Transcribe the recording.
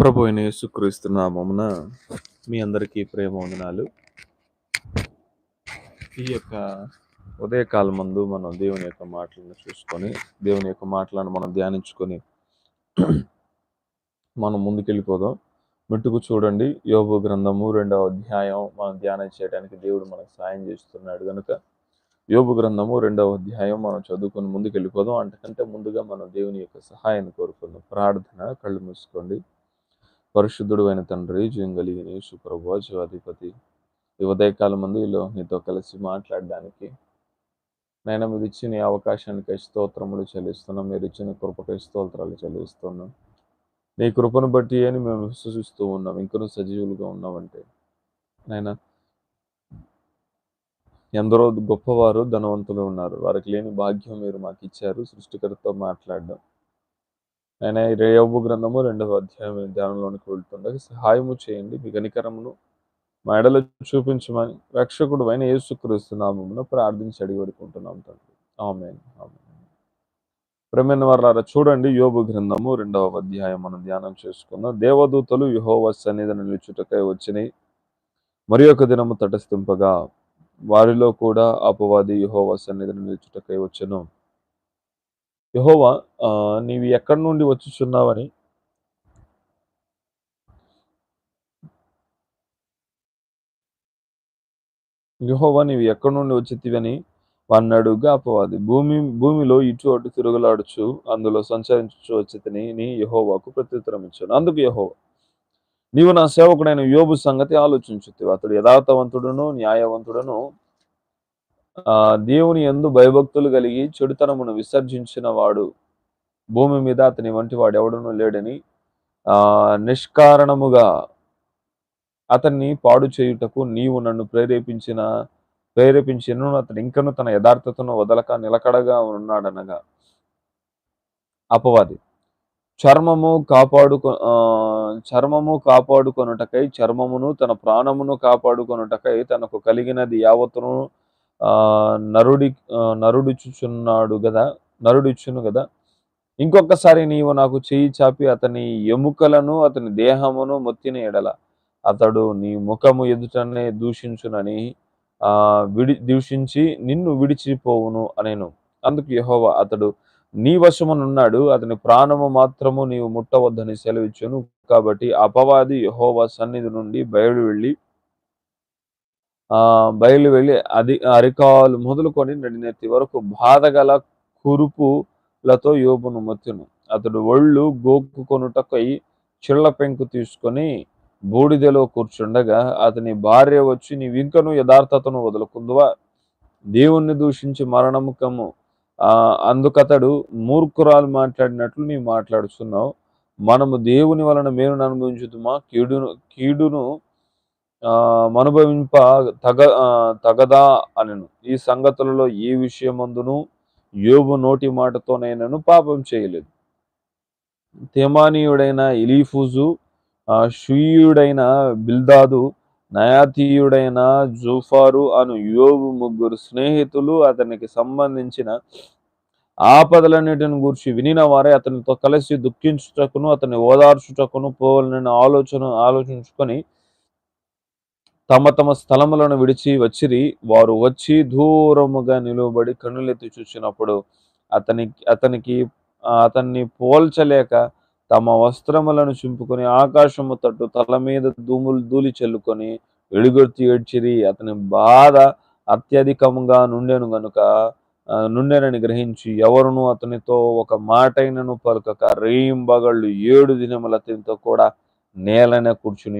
ప్రభు అయిన యేసుక్రీస్తు మీ అందరికీ ప్రేమ వందనాలు. ఈ యొక్క ఉదయకాలం ముందు మనం దేవుని యొక్క మాటలను చూసుకొని దేవుని యొక్క మాటలను మనం ధ్యానించుకొని మనం ముందుకెళ్ళిపోదాం. మెట్టుకు చూడండి యోగు గ్రంథము రెండవ అధ్యాయం మనం ధ్యానం చేయడానికి దేవుడు మనకు సాయం చేస్తున్నాడు కనుక యోగు గ్రంథము రెండవ అధ్యాయం మనం చదువుకొని ముందుకెళ్ళిపోదాం. అంతకంటే ముందుగా మనం దేవుని యొక్క సహాయాన్ని కోరుకుందాం. ప్రార్థన కళ్ళు మూసుకోండి. పరిశుద్ధుడు అయిన తండ్రి జీవం కలిగిన యేసు ప్రభు జీవాధిపతి ఈ నీతో కలిసి మాట్లాడడానికి నేను మీరు ఇచ్చిన ఈ అవకాశానికి స్తోత్రములు చెల్లిస్తున్నాం. మీరు ఇచ్చిన కృపకై స్తోత్రాలు చెల్లిస్తున్నాం. నీ కృపను బట్టి అని మేము విశ్వసిస్తూ ఉన్నాం. ఇంకనూ సజీవులుగా ఉన్నామంటే నాయన ఎందరో గొప్పవారు ధనవంతులు ఉన్నారు. వారికి లేని భాగ్యం మీరు మాకు ఇచ్చారు సృష్టికర్తతో మాట్లాడడం. ఆయన ఈ గ్రంథము రెండవ అధ్యాయం ధ్యానంలోనికి వెళ్తుండగా సహాయము చేయండి మీ గనికరమును మా ఎడలో చూపించమని రక్షకుడు అయిన యేసుక్రీస్తు నామమును ప్రార్థించి అడిగి పెడుకుంటున్నాం తండ్రి. ఆమె ప్రేమైన వారు చూడండి యోబు గ్రంథము రెండవ అధ్యాయం మనం ధ్యానం చేసుకుందాం. దేవదూతలు యుహోవ సన్నిధిని నిలుచుటకై వచ్చినాయి మరి ఒక దినము తటస్థింపగా వారిలో కూడా అపవాది యుహోవ సన్నిధిని నిలుచుటకై వచ్చను. యహోవా ఆ, నీవు ఎక్కడి నుండి వచ్చుచున్నావని యహోవా నీవు ఎక్కడి నుండి వచ్చితివని వాడిని అడుగుగా అపవాది. భూమి భూమిలో ఇటు అటు తిరుగులాడుచు అందులో సంచరించు వచ్చితని నీ యహోవాకు ప్రత్యుత్తరం ఇచ్చాను. అందుకు యహోవా నీవు నా సేవకుడైన యోబు సంగతి ఆలోచించుతు అతడు యథార్థవంతుడును న్యాయవంతుడును దేవుని ఎందు భయభక్తులు కలిగి చెడుతనమును విసర్జించిన వాడు భూమి మీద అతని వంటి వాడు ఎవడనూ లేడని ఆ నిష్కారణముగా అతన్ని పాడు చేయుటకు నీవు నన్ను ప్రేరేపించిన ప్రేరేపించిన అతను ఇంకను తన యథార్థతను వదలక నిలకడగా ఉన్నాడనగా. అపవాది. చర్మము కాపాడుకొ ఆ, చర్మము కాపాడుకొనుటకై చర్మమును తన ప్రాణమును కాపాడుకొనుటకై తనకు కలిగినది యావత్తును నరుడి ఆ, నరుడిచుచున్నాడు కదా నరుడిచ్చును కదా ఇంకొకసారి నీవు నాకు చేయి చాపి అతని ఎముకలను అతని దేహమును మొత్తిన ఎడల. అతడు నీ ముఖము ఎదుటనే దూషించునని ఆ విడి దూషించి నిన్ను విడిచిపోవును అనేను. అందుకు యహోవా అతడు నీ వశమునున్నాడు అతని ప్రాణము మాత్రము నీవు ముట్టవద్దని సెలవిచ్చును. కాబట్టి అపవాది యహోవా సన్నిధి నుండి బయలు వెళ్ళి బయలు వెళ్ళి అది అరికాలు మొదలుకొని నడినెత్తి వరకు బాధగల కురుపులతో యోపును మొత్తును. అతడు ఒళ్ళు గోక్కుకొనుటకై చిళ్ళ పెంకు తీసుకొని బూడిదలో కూర్చుండగా అతని భార్య వచ్చి నీవింకను యథార్థతను వదులుకుందువా? దేవుణ్ణి దూషించి మరణముఖము ఆ అందుకతడు మూర్ఖురాలు మాట్లాడినట్లు నీవు మాట్లాడుతున్నావు మనము దేవుని వలన మేలును అనుభవించుదుమా? కీడును కీడును అనుభవింప తగ తగదా అనెను. ఈ సంగతులలో ఏ విషయమందును యోబు నోటి మాటతోనైనను పాపం చేయలేదు. తేమానీయుడైన ఇలీఫుజు ఆ షుయుడైన బిల్దాదు నయాతీయుడైన జూఫారు అను యోబు ముగ్గురు స్నేహితులు అతనికి సంబంధించిన ఆపదలన్నిటిని గూర్చి వినిన వారే అతనితో కలిసి దుఃఖించుటకును అతని ఓదార్చుటకును పోవాలని ఆలోచన ఆలోచించుకొని తమ తమ స్థలములను విడిచి వచ్చిరి. వారు వచ్చి దూరముగా నిలువబడి కన్నులెత్తి చూసినప్పుడు అతని అతనికి అతన్ని పోల్చలేక తమ వస్త్రములను చింపుకొని ఆకాశము తట్టు తల మీద దూములు దూలి చెల్లుకొని ఎడుగొత్తి ఏడ్చిరి. అతని బాధ అత్యధికముగా నుండెను గనుక నుండెనని గ్రహించి ఎవరును అతనితో ఒక మాటైనను పలుకక రేయింబగళ్ళు ఏడు దినముల అతనితో కూడా నేలనే కూర్చుని